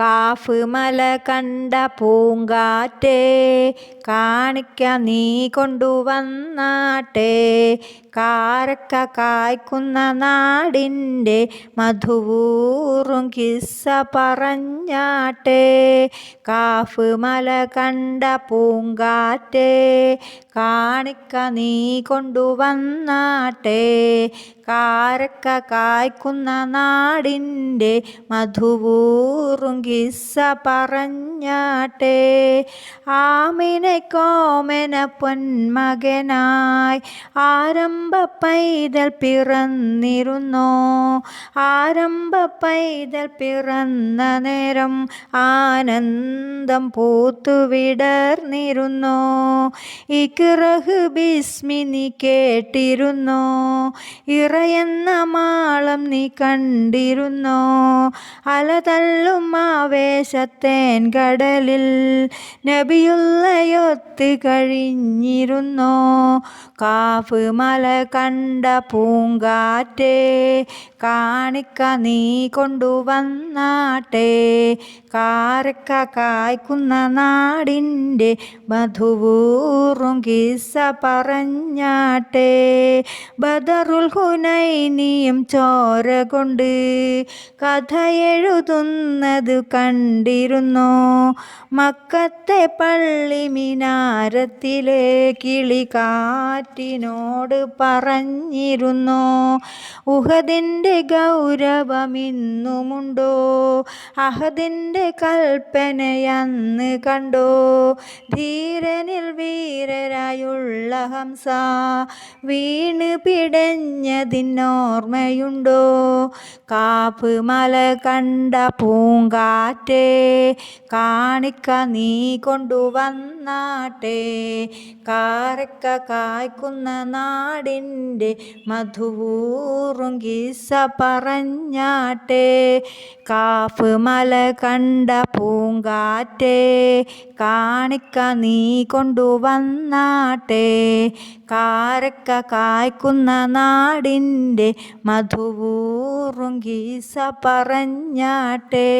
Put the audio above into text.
Calf മല കണ്ട പൂങ്കാറ്റേ കാണിക്ക നീ കൊണ്ടുവന്നാട്ടെ കാരക്ക കായ്ക്കുന്ന നാടിന്റെ മധുവൂറും കിസ്സ പറഞ്ഞാട്ടെ. കാഫ് മല കണ്ട പൂങ്കാറ്റേ കാണിക്ക നീ കൊണ്ടുവന്നാട്ടെ കാരക്ക കായ്ക്കുന്ന നാടിന്റെ മധുവൂറും കിസ്സ പറഞ്ഞാട്ടെ കോമന പൊന്മകനായി ആരംഭ പൈതൽ പിറന്നിരുന്നോ ആരംഭ പൈതൽ പിറന്ന നേരം ആനന്ദം പൂത്തുവിടർന്നിരുന്നോ ഇക്റഹ് ബിസ്മി നീ കേട്ടിരുന്നോ ഇറയെന്ന മാളം നീ കണ്ടിരുന്നോ അലതള്ളും ആവേശത്തേൻ കടലിൽ നബിയുള്ളയൊത്ത് കഴിഞ്ഞിരുന്നോ? കാഫ് മല കണ്ട പൂങ്കാറ്റേ കാണിക്ക നീ കൊണ്ടുവന്നാട്ടെ. കാരക്ക കായ്ക്കുന്ന നാടിന്റെ മധുവൂറും കിസ്സ പറഞ്ഞാട്ടെ. ബദറുൽ ഹുനൈനിയും ചോര കൊണ്ട് കഥ എഴുതുന്നത് കണ്ടിരുന്നോ? മക്കത്തെ പള്ളി മിനാരത്തിലെ കിളി കാറ്റിനോട് പറഞ്ഞിരുന്നു? ഉഹദിന്റെ ഗൗരവമിന്നുമുണ്ടോ? അഹദിന്റെ കൽപ്പനയന്ന് കണ്ടോ? ധീരനിൽ വീരരായുള്ള ഹംസ വീണ് പിടഞ്ഞതിനോർമ്മയുണ്ടോ? കാപ്പ് മല കണ്ട പൂങ്കാറ്റേ കാണിക്ക നീ കൊണ്ടുവന്നാട്ടെ. കാരക്ക കായ്ക്കുന്ന നാടിന്റെ മധുവൂറും ഗീസ പറഞ്ഞാട്ടെ. കാപ്പ് മല കണ്ട പൂങ്കാറ്റേ കാണിക്ക നീ കൊണ്ടുവന്നാട്ടെ കാരക്ക കായ്ക്കുന്ന നാടിന്റെ മധുവൂറും ഗീസ പറഞ്ഞാട്ടെ.